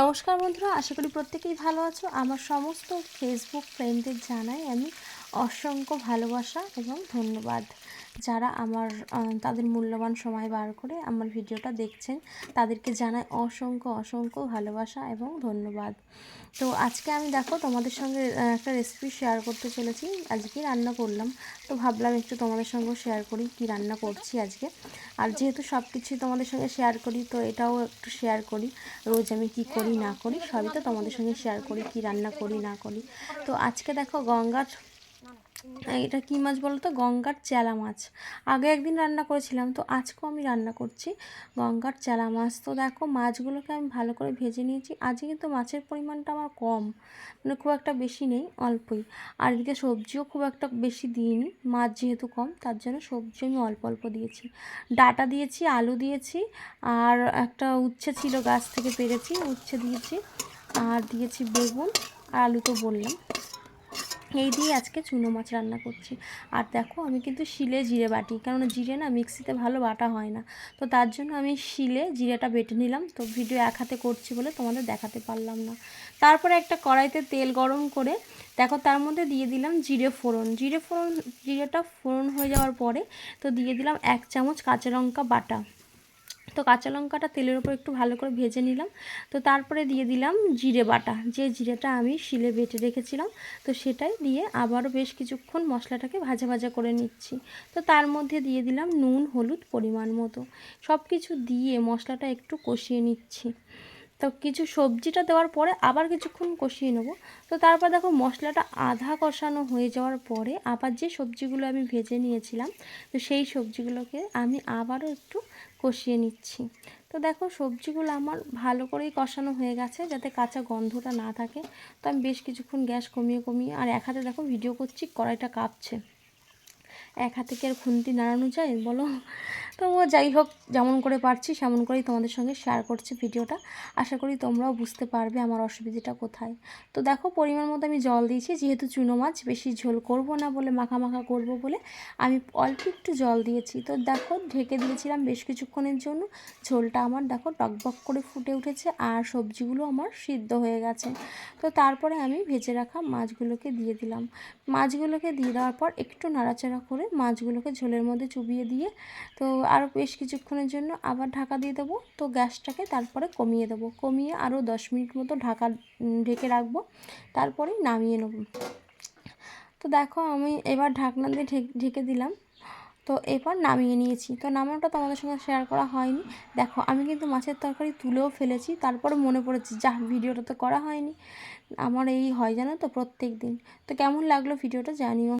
নমস্কার বন্ধুরা, আশা করি প্রত্যেকেই ভালো আছো। আমার সমস্ত ফেসবুক ফ্রেন্ডদের জানাই আমি অসংখ্য ভালোবাসা এবং ধন্যবাদ। যারা আমার তাদের মূল্যবান সময় বার করে আমার ভিডিওটা দেখছেন, তাদেরকে জানাই অসংখ্য অসংখ্য ভালোবাসা এবং ধন্যবাদ। তো আজকে আমি দেখো তোমাদের সঙ্গে একটা রেসিপি শেয়ার করতে চলেছি, আজকে রান্না করলাম। তো ভাবলাম একটু তোমাদের সঙ্গেও শেয়ার করি, কি রান্না করছি আজকে। আর যেহেতু সব কিছুই তোমাদের সঙ্গে শেয়ার করি, তো এটাও একটু শেয়ার করি, রোজ আমি কি করি, না করি, সবই তো তোমাদের সঙ্গে শেয়ার করি, কি রান্না করি, না করি। তো আজকে দেখো গঙ্গার এটা কী মাছ বলো তো? গঙ্গার চেলা মাছ। আগে একদিন রান্না করেছিলাম, তো আজকেও আমি রান্না করছি গঙ্গার চেলা মাছ। তো দেখো, মাছগুলোকে আমি ভালো করে ভেজে নিয়েছি। আজকে কিন্তু মাছের পরিমাণটা আমার কম মানে খুব একটা বেশি নেই, অল্পই। আর এদিকে সবজিও খুব একটা বেশি দিইনি, মাছ যেহেতু কম, তার জন্য সবজি আমি অল্প অল্প দিয়েছি। ডাটা দিয়েছি, আলু দিয়েছি, আর একটা উচ্ছে ছিল গাছ থেকে পেরেছি, উচ্ছে দিয়েছি, আর দিয়েছি বেগুন, আর আলু তো বললাম। এই দিয়ে আজকে চুনো মাছ রান্না করছি। আর দেখো, আমি কিন্তু শিলে জিরে বাটি, কেননা জিরে না মিক্সিতে ভালো বাটা হয় না। তো তার জন্য আমি শিলে জিরেটা বেটে নিলাম। তো ভিডিও এক হাতে করছি বলে তোমাদের দেখাতে পারলাম না। তারপরে একটা কড়াইতে তেল গরম করে, দেখো তার মধ্যে দিয়ে দিলাম জিরে ফোড়ন। জিরে ফোড়ন, জিরেটা ফোড়ন হয়ে যাওয়ার পরে তো দিয়ে দিলাম এক চামচ কাঁচা লঙ্কা বাটা। তো কাঁচা লঙ্কাটা তেলের উপর একটু ভালো করে ভেজে নিলাম। তো তারপরে দিয়ে দিলাম জিরে বাটা। যে জিরেটা আমি শিলে বেটে রেখেছিলাম, তো সেটাই দিয়ে আবারও বেশ কিছুক্ষণ মশলাটাকে ভাজা ভাজা করে নিচ্ছি। তো তার মধ্যে দিয়ে দিলাম নুন, হলুদ পরিমাণ মতো। সব কিছু দিয়ে মশলাটা একটু কষিয়ে নিচ্ছি। তো কিছু সবজিটা দেওয়ার পরে আবার কিছুক্ষণ কষিয়ে নেব। তো তারপর দেখো মশলাটা আধা কষানো হয়ে যাওয়ার পরে আবার যে সবজিগুলো আমি ভেজে নিয়েছিলাম, তো সেই সবজিগুলোকে আমি আবারও একটু কষিয়ে নিচ্ছি। তো দেখো সবজিগুলো আমার ভালো করেই কষানো হয়ে গেছে যাতে কাঁচা গন্ধটা না থাকে। তো আমি বেশ কিছুক্ষণ গ্যাস কমিয়ে কমিয়ে, আর এক হাতে দেখো ভিডিও করছি কড়াইটা কাঁপছে। এক হাতে কি আর খুন্তি নাড়ানো যায় বলো? তো যাই হোক, যেমন করে পারছি, সেমন করেই তোমাদের সঙ্গে শেয়ার করছি ভিডিওটা। আশা করি তোমরাও বুঝতে পারবে আমার অসুবিধাটা কোথায়। তো দেখো, পরিমাণ মতো আমি জল দিয়েছি, যেহেতু চুনো মাছ, বেশি ঝোল করব না বলে মাখা মাখা করব বলে আমি অল্প একটু জল দিয়েছি। তো দেখো, ঢেকে দিয়েছিলাম বেশ কিছুক্ষণের জন্য। ঝোলটা আমার দেখো টকবক করে ফুটে উঠেছে আর সবজিগুলো আমার সিদ্ধ হয়ে গেছে। তো তারপরে আমি ভেজে রাখা মাছগুলোকে দিয়ে দিলাম। মাছগুলোকে দিয়ে দেওয়ার পর একটু নাড়াচাড়া করে মাছগুলোকে ঝোলের মধ্যে চুবিয়ে দিয়ে, তো আরও বেশ কিছুক্ষণের জন্য আবার ঢাকা দিয়ে দেবো। তো গ্যাসটাকে তারপরে কমিয়ে দেবো। কমিয়ে আরও দশ মিনিট মতো ঢাকা ঢেকে রাখব। তারপরে নামিয়ে নেব। তো দেখো আমি এবার ঢাকনা দিয়ে ঢেকে দিলাম। তো এবার নামিয়ে নিয়েছি। তো নামানোটা তোমাদের সঙ্গে শেয়ার করা হয়নি। দেখো আমি কিন্তু মাছের তরকারি তুলেও ফেলেছি, তারপরে মনে পড়েছি, যা ভিডিওটা তো করা হয়নি। আমার এই হয় জানো তো প্রত্যেক দিন। তো কেমন লাগল ভিডিওটা জানিও।